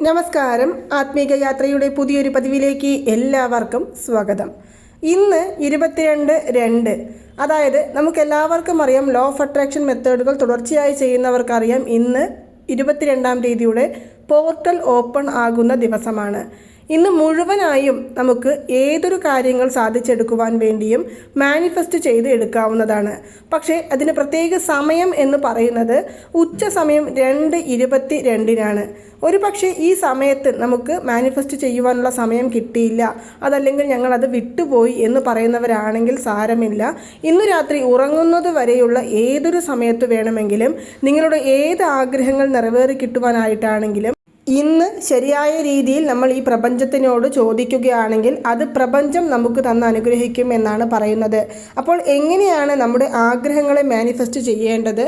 നമസ്കാരം. ആത്മീക യാത്രയുടെ പുതിയൊരു പതിവിലേക്ക് എല്ലാവർക്കും സ്വാഗതം. ഇന്ന് ഇരുപത്തിരണ്ട് രണ്ട്. അതായത് നമുക്ക് എല്ലാവർക്കും അറിയാം ലോ ഓഫ് അട്രാക്ഷൻ മെത്തേഡുകൾ തുടർച്ചയായി ചെയ്യുന്നവർക്കറിയാം ഇന്ന് ഇരുപത്തിരണ്ടാം തീയതിയുടെ പോർട്ടൽ ഓപ്പൺ ആകുന്ന ദിവസമാണ്. ഇന്ന് മുഴുവനായും നമുക്ക് ഏതൊരു കാര്യങ്ങൾ സാധിച്ചെടുക്കുവാൻ വേണ്ടിയും മാനിഫെസ്റ്റ് ചെയ്ത് എടുക്കാവുന്നതാണ്. പക്ഷേ അതിന് പ്രത്യേക സമയം എന്ന് പറയുന്നത് ഉച്ച സമയം രണ്ട് ഇരുപത്തി രണ്ടിനാണ് ഒരു പക്ഷേ ഈ സമയത്ത് നമുക്ക് മാനിഫെസ്റ്റ് ചെയ്യുവാനുള്ള സമയം കിട്ടിയില്ല. അതല്ലെങ്കിൽ ഞങ്ങളത് വിട്ടുപോയി എന്ന് പറയുന്നവരാണെങ്കിൽ സാരമില്ല. ഇന്ന് രാത്രി ഉറങ്ങുന്നത് വരെയുള്ള ഏതൊരു സമയത്ത് വേണമെങ്കിലും നിങ്ങളുടെ ഏത് ആഗ്രഹങ്ങൾ നിറവേറി കിട്ടുവാനായിട്ടാണെങ്കിലും ഇന്ന് ശരിയായ രീതിയിൽ നമ്മൾ ഈ പ്രപഞ്ചത്തിനോട് ചോദിക്കുകയാണെങ്കിൽ അത് പ്രപഞ്ചം നമുക്ക് തന്ന് അനുഗ്രഹിക്കും എന്നാണ് പറയുന്നത്. അപ്പോൾ എങ്ങനെയാണ് നമ്മുടെ ആഗ്രഹങ്ങളെ മാനിഫെസ്റ്റ് ചെയ്യേണ്ടത്?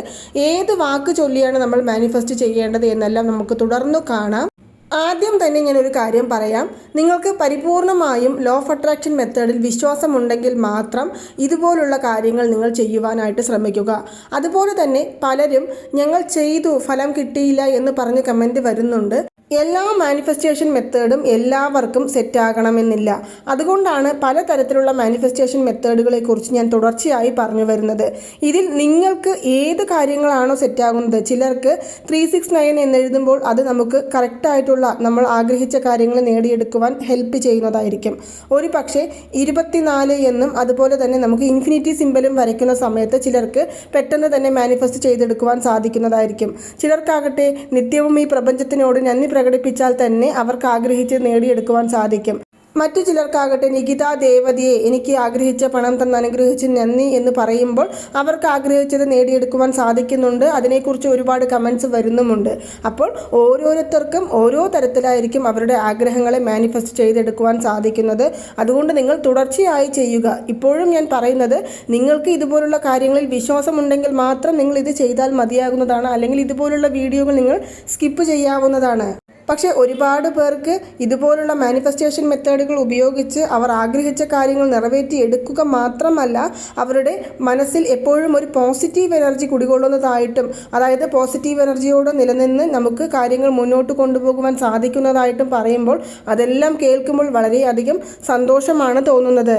ഏത് വാക്ക് ചൊല്ലിയാണ് നമ്മൾ മാനിഫെസ്റ്റ് ചെയ്യേണ്ടത് എന്നെല്ലാം നമുക്ക് തുടർന്നു കാണാം. ആദ്യം തന്നെ ഞാനൊരു കാര്യം പറയാം. നിങ്ങൾക്ക് പരിപൂർണമായും ലോ ഓഫ് അട്രാക്ഷൻ മെത്തേഡിൽ വിശ്വാസമുണ്ടെങ്കിൽ മാത്രം ഇതുപോലുള്ള കാര്യങ്ങൾ നിങ്ങൾ ചെയ്യുവാനായിട്ട് ശ്രമിക്കുക. അതുപോലെ തന്നെ പലരും ഞങ്ങൾ ചെയ്തു ഫലം കിട്ടിയില്ല എന്ന് പറഞ്ഞ് കമന്റ് വരുന്നുണ്ട്. എല്ലാ മാനിഫെസ്റ്റേഷൻ മെത്തേഡും എല്ലാവർക്കും സെറ്റാകണമെന്നില്ല അതുകൊണ്ടാണ് പലതരത്തിലുള്ള മാനിഫെസ്റ്റേഷൻ മെത്തേഡുകളെ കുറിച്ച് ഞാൻ തുടർച്ചയായി പറഞ്ഞു വരുന്നത്. ഇതിൽ നിങ്ങൾക്ക് ഏത് കാര്യങ്ങളാണോ സെറ്റാകുന്നത് ചിലർക്ക് ത്രീ സിക്സ് നയൻ എന്നെഴുതുമ്പോൾ അത് നമുക്ക് കറക്റ്റായിട്ടുള്ള നമ്മൾ ആഗ്രഹിച്ച കാര്യങ്ങൾ നേടിയെടുക്കുവാൻ ഹെൽപ്പ് ചെയ്യുന്നതായിരിക്കും. ഒരു പക്ഷേ ഇരുപത്തിനാല് എന്നും അതുപോലെ തന്നെ നമുക്ക് ഇൻഫിനിറ്റി സിമ്പലും വരയ്ക്കുന്ന സമയത്ത് ചിലർക്ക് പെട്ടെന്ന് തന്നെ മാനിഫെസ്റ്റ് ചെയ്തെടുക്കുവാൻ സാധിക്കുന്നതായിരിക്കും. ചിലർക്കാകട്ടെ നിത്യവും ഈ പ്രപഞ്ചത്തിനോട് നന്ദി പ്രകടിപ്പിച്ചാൽ തന്നെ അവർക്ക് ആഗ്രഹിച്ച് നേടിയെടുക്കുവാൻ സാധിക്കും. മറ്റു ചിലർക്കാകട്ടെ നികിത ദേവതയെ എനിക്ക് ആഗ്രഹിച്ച പണം തന്ന് അനുഗ്രഹിച്ച് നന്ദി എന്ന് പറയുമ്പോൾ അവർക്ക് ആഗ്രഹിച്ചത് നേടിയെടുക്കുവാൻ സാധിക്കുന്നുണ്ട്. അതിനെക്കുറിച്ച് ഒരുപാട് കമൻസ് വരുന്നുമുണ്ട്. അപ്പോൾ ഓരോരുത്തർക്കും ഓരോ തരത്തിലായിരിക്കും അവരുടെ ആഗ്രഹങ്ങളെ മാനിഫെസ്റ്റ് ചെയ്തെടുക്കുവാൻ സാധിക്കുന്നത്. അതുകൊണ്ട് നിങ്ങൾ തുടർച്ചയായി ചെയ്യുക. ഇപ്പോഴും ഞാൻ പറയുന്നത് നിങ്ങൾക്ക് ഇതുപോലുള്ള കാര്യങ്ങളിൽ വിശ്വാസമുണ്ടെങ്കിൽ മാത്രം നിങ്ങൾ ഇത് ചെയ്താൽ മതിയാകുന്നതാണ്. അല്ലെങ്കിൽ ഇതുപോലുള്ള വീഡിയോകൾ നിങ്ങൾ സ്കിപ്പ് ചെയ്യാവുന്നതാണ്. പക്ഷേ ഒരുപാട് പേർക്ക് ഇതുപോലുള്ള മാനിഫെസ്റ്റേഷൻ മെത്തേഡുകൾ ഉപയോഗിച്ച് അവർ ആഗ്രഹിച്ച കാര്യങ്ങൾ നിറവേറ്റി എടുക്കുക മാത്രമല്ല അവരുടെ മനസ്സിൽ എപ്പോഴും ഒരു പോസിറ്റീവ് എനർജി കുടികൊള്ളുന്നതായിട്ടും അതായത് പോസിറ്റീവ് എനർജിയോട് നിലനിന്ന് നമുക്ക് കാര്യങ്ങൾ മുന്നോട്ട് കൊണ്ടുപോകുവാൻ സാധിക്കുന്നതായിട്ടും പറയുമ്പോൾ അതെല്ലാം കേൾക്കുമ്പോൾ വളരെയധികം സന്തോഷമാണ് തോന്നുന്നത്.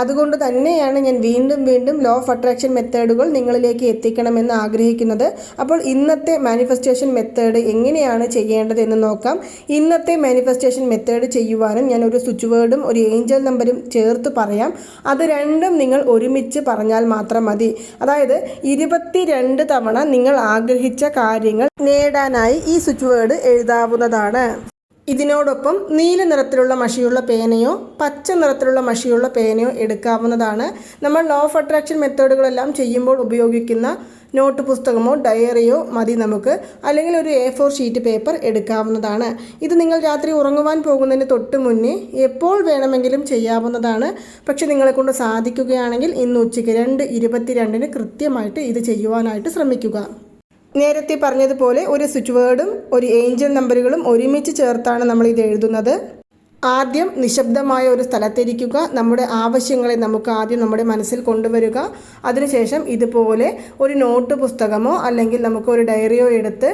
അതുകൊണ്ട് തന്നെയാണ് ഞാൻ വീണ്ടും വീണ്ടും ലോ ഓഫ് അട്രാക്ഷൻ മെത്തേഡുകൾ നിങ്ങളിലേക്ക് എത്തിക്കണമെന്ന് ആഗ്രഹിക്കുന്നത്. അപ്പോൾ ഇന്നത്തെ മാനിഫെസ്റ്റേഷൻ മെത്തേഡ് എങ്ങനെയാണ് ചെയ്യേണ്ടതെന്ന് നോക്കാം. ഇന്നത്തെ മാനിഫെസ്റ്റേഷൻ മെത്തേഡ് ചെയ്യുവാനും ഞാൻ ഒരു സ്വിച്ച് വേർഡും ഒരു ഏഞ്ചൽ നമ്പരും ചേർത്ത് പറയാം. അത് രണ്ടും നിങ്ങൾ ഒരുമിച്ച് പറഞ്ഞാൽ മാത്രം മതി. അതായത് ഇരുപത്തിരണ്ട് തവണ നിങ്ങൾ ആഗ്രഹിച്ച കാര്യങ്ങൾ നേടാനായി ഈ സ്വിച്ച് വേർഡ് എഴുതാവുന്നതാണ്. ഇതിനോടൊപ്പം നീല നിറത്തിലുള്ള മഷിയുള്ള പേനയോ പച്ച നിറത്തിലുള്ള മഷിയുള്ള പേനയോ എടുക്കാവുന്നതാണ്. നമ്മൾ ലോ ഓഫ് അട്രാക്ഷൻ മെത്തേഡുകളെല്ലാം ചെയ്യുമ്പോൾ ഉപയോഗിക്കുന്ന നോട്ട് പുസ്തകമോ ഡയറിയോ മതി നമുക്ക്. അല്ലെങ്കിൽ ഒരു എ ഫോർ ഷീറ്റ് പേപ്പർ എടുക്കാവുന്നതാണ്. ഇത് നിങ്ങൾ രാത്രി ഉറങ്ങുവാൻ പോകുന്നതിന് തൊട്ട് മുന്നേ എപ്പോൾ വേണമെങ്കിലും ചെയ്യാവുന്നതാണ്. പക്ഷേ നിങ്ങളെ കൊണ്ട് സാധിക്കുകയാണെങ്കിൽ ഇന്ന് ഉച്ചയ്ക്ക് രണ്ട് ഇരുപത്തിരണ്ടിന് കൃത്യമായിട്ട് ഇത് ചെയ്യുവാനായിട്ട് ശ്രമിക്കുക. നേരത്തെ പറഞ്ഞതുപോലെ ഒരു സ്വിച്ച് വേർഡും ഒരു ഏഞ്ചൽ നമ്പറുകളും ഒരുമിച്ച് ചേർത്താണ് നമ്മൾ ഇത് എഴുതുന്നത്. ആദ്യം നിശബ്ദമായ ഒരു സ്ഥലത്തിരിക്കുക നമ്മുടെ ആവശ്യങ്ങളെ നമുക്ക് ആദ്യം നമ്മുടെ മനസ്സിൽ കൊണ്ടുവരിക. അതിനുശേഷം ഇതുപോലെ ഒരു നോട്ട് പുസ്തകമോ അല്ലെങ്കിൽ നമുക്ക് ഒരു ഡയറിയോ എടുത്ത്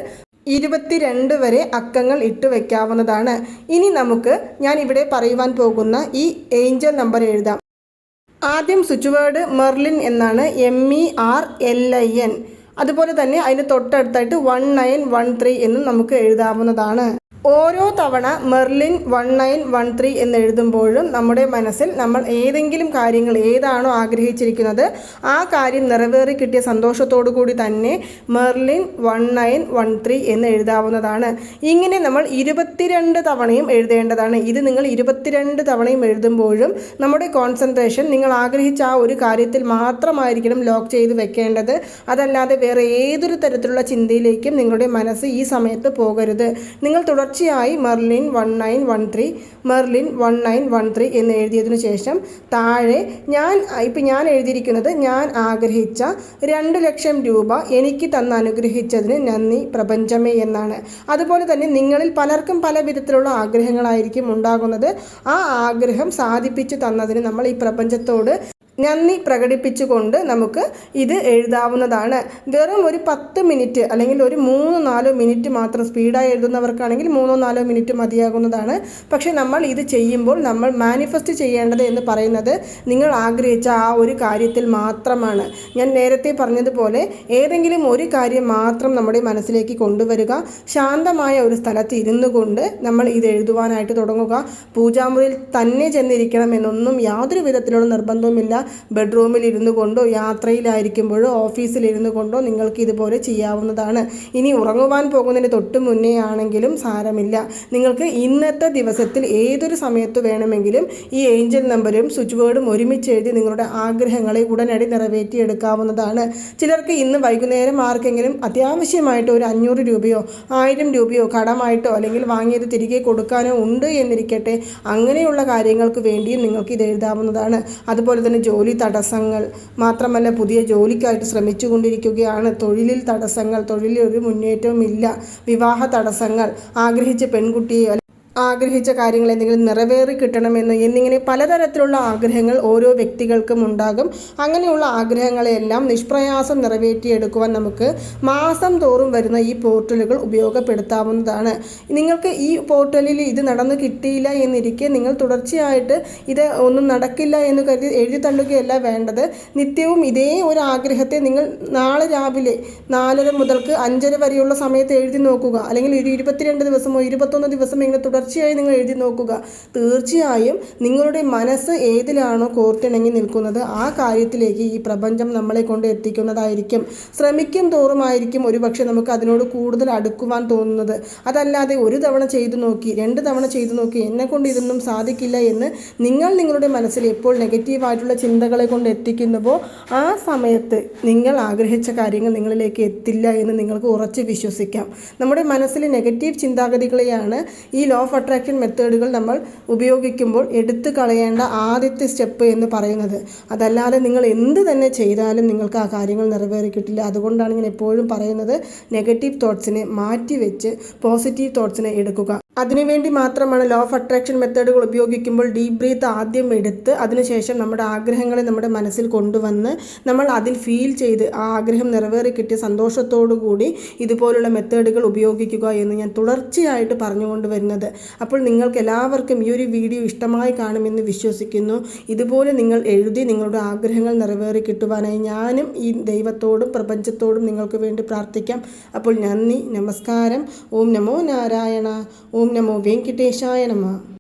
ഇരുപത്തിരണ്ട് വരെ അക്കങ്ങൾ ഇട്ട് വയ്ക്കാവുന്നതാണ് ഇനി നമുക്ക് ഞാൻ ഇവിടെ പറയുവാൻ പോകുന്ന ഈ ഏഞ്ചൽ നമ്പർ എഴുതാം. ആദ്യം സ്വിച്ച് വേർഡ് മെർലിൻ എന്നാണ് M E R L I N അതുപോലെ തന്നെ അതിന് തൊട്ടടുത്തായിട്ട് വൺ നയൻ വൺ ത്രീ എന്നും നമുക്ക് എഴുതാവുന്നതാണ്. ഓരോ തവണ Merlin one nine one three എന്നെഴുതുമ്പോഴും നമ്മുടെ മനസ്സിൽ നമ്മൾ ഏതെങ്കിലും കാര്യങ്ങൾ ഏതാണോ ആഗ്രഹിച്ചിരിക്കുന്നത് ആ കാര്യം നിറവേറി കിട്ടിയ സന്തോഷത്തോടു കൂടി തന്നെ Merlin one nine one three എന്ന് എഴുതാവുന്നതാണ് ഇങ്ങനെ നമ്മൾ ഇരുപത്തിരണ്ട് തവണയും എഴുതേണ്ടതാണ്. ഇത് നിങ്ങൾ ഇരുപത്തിരണ്ട് തവണയും എഴുതുമ്പോഴും നമ്മുടെ കോൺസെൻട്രേഷൻ നിങ്ങൾ ആഗ്രഹിച്ച ആ ഒരു കാര്യത്തിൽ മാത്രമായിരിക്കണം ലോക്ക് ചെയ്ത് വെക്കേണ്ടത്. അതല്ലാതെ വേറെ ഏതൊരു തരത്തിലുള്ള ചിന്തയിലേക്കും നിങ്ങളുടെ മനസ്സ് ഈ സമയത്ത് പോകരുത്. നിങ്ങൾ തുടർച്ചയായി Merlin one nine one three Merlin one nine one three എന്ന് എഴുതിയതിനു ശേഷം താഴെ ഞാൻ ഇപ്പം ഞാൻ എഴുതിയിരിക്കുന്നത് ഞാൻ ആഗ്രഹിച്ച രണ്ട് ലക്ഷം രൂപ എനിക്ക് തന്ന അനുഗ്രഹിച്ചതിന് നന്ദി പ്രപഞ്ചമേ എന്നാണ്. അതുപോലെ തന്നെ നിങ്ങളിൽ പലർക്കും പല വിധത്തിലുള്ള ആഗ്രഹങ്ങളായിരിക്കും ഉണ്ടാകുന്നത്. ആ ആഗ്രഹം സാധിപ്പിച്ചു തന്നതിന് നമ്മൾ ഈ പ്രപഞ്ചത്തോട് നന്ദി പ്രകടിപ്പിച്ചുകൊണ്ട് നമുക്ക് ഇത് എഴുതാവുന്നതാണ്. വെറും ഒരു പത്ത് മിനിറ്റ് അല്ലെങ്കിൽ ഒരു മൂന്നോ നാലോ മിനിറ്റ് മാത്രം സ്പീഡായി എഴുതുന്നവർക്കാണെങ്കിൽ മൂന്നോ നാലോ മിനിറ്റ് മതിയാകുന്നതാണ്. പക്ഷേ നമ്മൾ ഇത് ചെയ്യുമ്പോൾ നമ്മൾ മാനിഫെസ്റ്റ് ചെയ്യേണ്ടത് എന്ന് പറയുന്നത് നിങ്ങൾ ആഗ്രഹിച്ച ആ ഒരു കാര്യത്തിൽ മാത്രമാണ്. ഞാൻ നേരത്തെ പറഞ്ഞതുപോലെ ഏതെങ്കിലും ഒരു കാര്യം മാത്രം നമ്മുടെ മനസ്സിലേക്ക് കൊണ്ടുവരിക ശാന്തമായ ഒരു സ്ഥലത്ത് ഇരുന്നു കൊണ്ട് നമ്മൾ ഇത് എഴുതുവാനായിട്ട് തുടങ്ങുക. പൂജാമുറിയിൽ തന്നെ ചെന്നിരിക്കണം എന്നൊന്നും യാതൊരു വിധത്തിലുള്ള നിർബന്ധവുമില്ല. ബെഡ്റൂമിൽ ഇരുന്നു കൊണ്ടോ യാത്രയിലായിരിക്കുമ്പോഴോ ഓഫീസിൽ ഇരുന്നു കൊണ്ടോ നിങ്ങൾക്ക് ഇതുപോലെ ചെയ്യാവുന്നതാണ്. ഇനി ഉറങ്ങുവാൻ പോകുന്നതിന് തൊട്ട് മുന്നേ ആണെങ്കിലും സാരമില്ല. നിങ്ങൾക്ക് ഇന്നത്തെ ദിവസത്തിൽ ഏതൊരു സമയത്ത് വേണമെങ്കിലും ഈ ഏഞ്ചൽ നമ്പരും സ്വിച്ച് വേർഡും ഒരുമിച്ച് എഴുതി നിങ്ങളുടെ ആഗ്രഹങ്ങളെ ഉടനടി നിറവേറ്റിയെടുക്കാവുന്നതാണ്. ചിലർക്ക് ഇന്ന് വൈകുന്നേരം ആർക്കെങ്കിലും അത്യാവശ്യമായിട്ട് ഒരു അഞ്ഞൂറ് രൂപയോ ആയിരം രൂപയോ കടമായിട്ടോ അല്ലെങ്കിൽ വാങ്ങിയത് തിരികെ കൊടുക്കാനോ ഉണ്ട് എന്നിരിക്കട്ടെ അങ്ങനെയുള്ള കാര്യങ്ങൾക്ക് വേണ്ടിയും നിങ്ങൾക്ക് ഇത് എഴുതാവുന്നതാണ്. അതുപോലെ തന്നെ തടസ്സങ്ങൾ മാത്രമല്ല പുതിയ ജോലിക്കായിട്ട് ശ്രമിച്ചുകൊണ്ടിരിക്കുകയാണ്. തൊഴിലിൽ തടസ്സങ്ങൾ തൊഴിലിൽ ഒരു മുന്നേറ്റവും ഇല്ല വിവാഹ തടസ്സങ്ങൾ ആഗ്രഹിച്ച പെൺകുട്ടിയെ ആഗ്രഹിച്ച കാര്യങ്ങൾ എന്തെങ്കിലും നിറവേറി കിട്ടണമെന്ന് എന്നിങ്ങനെ പലതരത്തിലുള്ള ആഗ്രഹങ്ങൾ ഓരോ വ്യക്തികൾക്കും ഉണ്ടാകും. അങ്ങനെയുള്ള ആഗ്രഹങ്ങളെല്ലാം നിഷ്പ്രയാസം നിറവേറ്റിയെടുക്കുവാൻ നമുക്ക് മാസം തോറും വരുന്ന ഈ പോർട്ടലുകൾ ഉപയോഗപ്പെടുത്താവുന്നതാണ്. നിങ്ങൾക്ക് ഈ പോർട്ടലിൽ ഇത് നടന്നു കിട്ടിയില്ല എന്നിരിക്കെ നിങ്ങൾ തുടർച്ചയായിട്ട് ഇത് ഒന്നും നടക്കില്ല എന്ന് കരുതി എഴുതി തള്ളുകയല്ല വേണ്ടത്. നിത്യവും ഇതേ ഒരു ആഗ്രഹത്തെ നിങ്ങൾ നാളെ രാവിലെ നാലര മുതൽക്ക് അഞ്ചര വരെയുള്ള സമയത്ത് എഴുതി നോക്കുക. അല്ലെങ്കിൽ ഒരു ഇരുപത്തിരണ്ട് ദിവസമോ ഇരുപത്തൊന്ന് ദിവസം ഇങ്ങനെ തുടർച്ചയായി നിങ്ങൾ എഴുതി നോക്കുക. തീർച്ചയായും നിങ്ങളുടെ മനസ്സ് ഏതിലാണോ കോർത്തിണങ്ങി നിൽക്കുന്നത് ആ കാര്യത്തിലേക്ക് ഈ പ്രപഞ്ചം നമ്മളെ കൊണ്ട് എത്തിക്കുന്നതായിരിക്കും. ശ്രമിക്കും തോറുമായിരിക്കും ഒരുപക്ഷെ നമുക്ക് അതിനോട് കൂടുതൽ അടുക്കുവാൻ തോന്നുന്നത്. അതല്ലാതെ ഒരു തവണ ചെയ്തു നോക്കി രണ്ട് തവണ ചെയ്തു നോക്കി എന്നെ കൊണ്ട് ഇതൊന്നും സാധിക്കില്ല എന്ന് നിങ്ങൾ നിങ്ങളുടെ മനസ്സിൽ എപ്പോൾ നെഗറ്റീവായിട്ടുള്ള ചിന്തകളെ കൊണ്ട് എത്തിക്കുന്നുവോ ആ സമയത്ത് നിങ്ങൾ ആഗ്രഹിച്ച കാര്യങ്ങൾ നിങ്ങളിലേക്ക് എത്തില്ല എന്ന് നിങ്ങൾക്ക് ഉറച്ച് വിശ്വസിക്കാം. നമ്മുടെ മനസ്സിലെ നെഗറ്റീവ് ചിന്താഗതികളെയാണ് ഈ ലോ ഓഫ് അട്രാക്ഷൻ മെത്തേഡുകൾ നമ്മൾ ഉപയോഗിക്കുമ്പോൾ എടുത്തു കളയേണ്ട ആദ്യത്തെ സ്റ്റെപ്പ് എന്ന് പറയുന്നത്. അതല്ലാതെ നിങ്ങൾ എന്ത് തന്നെ ചെയ്താലും നിങ്ങൾക്ക് ആ കാര്യങ്ങൾ നിറവേറി കിട്ടില്ല അതുകൊണ്ടാണ് ഞാൻ എപ്പോഴും പറയുന്നത് നെഗറ്റീവ് തോട്ട്സിനെ മാറ്റിവെച്ച് പോസിറ്റീവ് തോട്ട്സിനെ എടുക്കുക. അതിനുവേണ്ടി മാത്രമാണ് ലോ ഓഫ് അട്രാക്ഷൻ മെത്തേഡുകൾ ഉപയോഗിക്കുമ്പോൾ ഡീപ് ബ്രീത്ത് ആദ്യം എടുത്ത് അതിനുശേഷം നമ്മുടെ ആഗ്രഹങ്ങളെ നമ്മുടെ മനസ്സിൽ കൊണ്ടുവന്ന് നമ്മൾ അതിൽ ഫീൽ ചെയ്ത് ആ ആഗ്രഹം നിറവേറി കിട്ടിയ സന്തോഷത്തോടു കൂടി ഇതുപോലുള്ള മെത്തേഡുകൾ ഉപയോഗിക്കുക എന്ന് ഞാൻ തുടർച്ചയായിട്ട് പറഞ്ഞുകൊണ്ട് വരുന്നത്. അപ്പോൾ നിങ്ങൾക്ക് എല്ലാവർക്കും ഈ ഒരു വീഡിയോ ഇഷ്ടമായി കാണുമെന്ന് വിശ്വസിക്കുന്നു. ഇതുപോലെ നിങ്ങൾ എഴുതി നിങ്ങളുടെ ആഗ്രഹങ്ങൾ നിറവേറി കിട്ടുവാനായി ഞാനും ഈ ദൈവത്തോടും പ്രപഞ്ചത്തോടും നിങ്ങൾക്ക് വേണ്ടി പ്രാർത്ഥിക്കാം. അപ്പോൾ നന്ദി നമസ്കാരം. ഓം നമോ നാരായണ. ഓം നമോ വെങ്കിട്ടേശായ നമ